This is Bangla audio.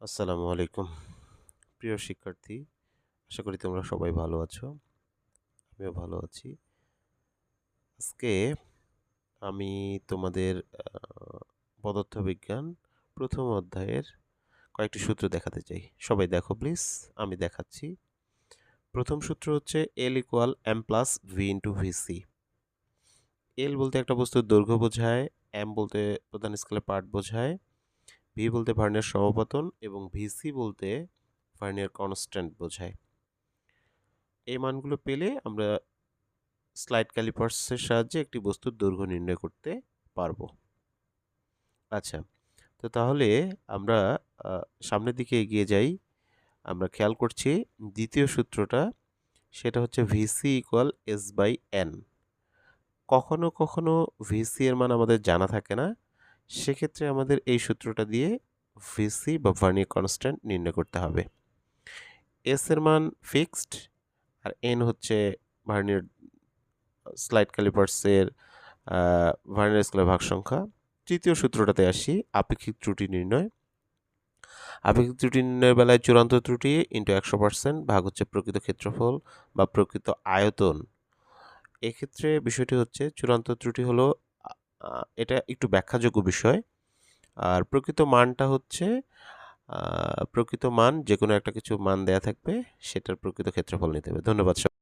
আসসালামু আলাইকুম। প্রিয় শিক্ষার্থী, আশা করি তোমরা সবাই ভালো আছো। আমিও ভালো আছি। আজকে আমি তোমাদের পদার্থবিজ্ঞান প্রথম অধ্যায়ের কয়েকটি সূত্র দেখাতে চাই। সবাই দেখো প্লিজ, আমি দেখাচ্ছি। প্রথম সূত্র হচ্ছে L equal M plus V into VC L বলতে একটা বস্তুর দৈর্ঘ্য বোঝায় এম বলতে প্রধান স্কেলের পার্ট বোঝায়। ভি বলতে ভার্নিয়ার সমাপতন এবং ভিসি বলতে ভার্নিয়ার কনস্ট্যান্ট বোঝায়। এই মানগুলো পেলে আমরা স্লাইড ক্যালিপার্সের সাহায্যে একটি বস্তুর দৈর্ঘ্য নির্ণয় করতে পারব। আচ্ছা তো তাহলে আমরা সামনের দিকে এগিয়ে যাই। আমরা খেয়াল করছি দ্বিতীয় সূত্রটা সেটা হচ্ছে VC equal S by N কখনো কখনো ভিসি এর মান আমাদের জানা থাকে না সেক্ষেত্রে আমাদের এই সূত্রটা দিয়ে ভিসি বা ভার্নিয়ার কনস্ট্যান্ট নির্ণয় করতে হবে। এস এর মান ফিক্সড আর এন হচ্ছে ভার্নিয়ার স্লাইড ক্যালিপার্সের ভার্নিয়ার স্কেলের ভাগ সংখ্যা তৃতীয় সূত্রটাতে আসি, আপেক্ষিক ত্রুটি নির্ণয়। আপেক্ষিক ত্রুটি নির্ণয়ের বেলায় চূড়ান্ত ত্রুটি ইন্টু একশো পার্সেন্ট ভাগ হচ্ছে প্রকৃত ক্ষেত্রফল বা প্রকৃত আয়তন। এক্ষেত্রে বিষয়টি হচ্ছে চূড়ান্ত ত্রুটি হলো এটা একটু ব্যাখ্যাযোগ্য বিষয় আর প্রকৃত মানটা হচ্ছে প্রকৃত মান যে কোনো একটা কিছু মান দেয়া থাকবে, সেটার প্রকৃত ক্ষেত্রফল নিতে হবে ধন্যবাদ।